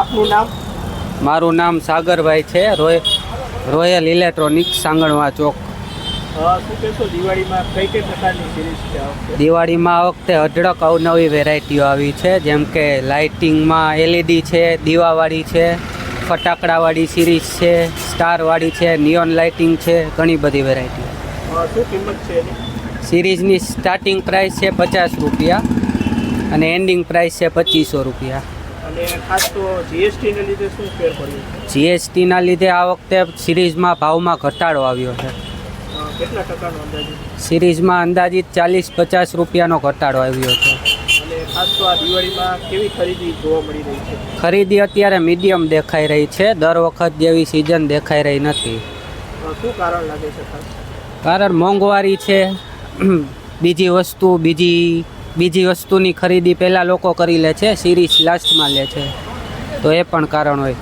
આપનું નામ? મારું નામ સાગરભાઈ છે રોય રોયલ ઇલેક્ટ્રોનિક સાંગણવા ચોક. આ વખતે? દિવાળીમાં આ વખતે અઢળક અવનવી વેરાયટીઓ આવી છે જેમ કે લાઇટિંગમાં એલઈડી છે દીવાવાળી છે ફટાકડાવાળી સિરીઝ છે સ્ટારવાળી છે નિયોન લાઇટિંગ છે ઘણી બધી વેરાયટી શું કિંમત છે સિરીઝની સ્ટાર્ટિંગ પ્રાઇસ છે પચાસ રૂપિયા અને એન્ડિંગ પ્રાઇસ છે પચીસો રૂપિયા. અને ખાસ તો જીએસટીને લીધે શું ફેર પડ્યો જીએસટીના લીધે આ વખતે સિરીઝમાં ભાવમાં ઘટાડો આવ્યો છે. કેટલા ટકાનો અંદાજે સિરીઝમાં અંદાજિત ચાલીસ પચાસ રૂપિયાનો ઘટાડો આવ્યો છે. અને ખાસ તો આ દિવાળીમાં કેવી ખરીદી જોવા મળી રહી છે? ખરીદી અત્યારે મીડિયમ દેખાઈ રહી છે. દર વખત જેવી સિઝન દેખાઈ રહી નથી. શું કારણ લાગે છે ખાસ? કારણ મોંઘવારી છે બીજી વસ્તુ બીજી બીજી વસ્તુની ખરીદી પહેલાં લોકો કરી લે છે સિરીઝ લાસ્ટમાં લે છે. તો એ પણ કારણ હોય.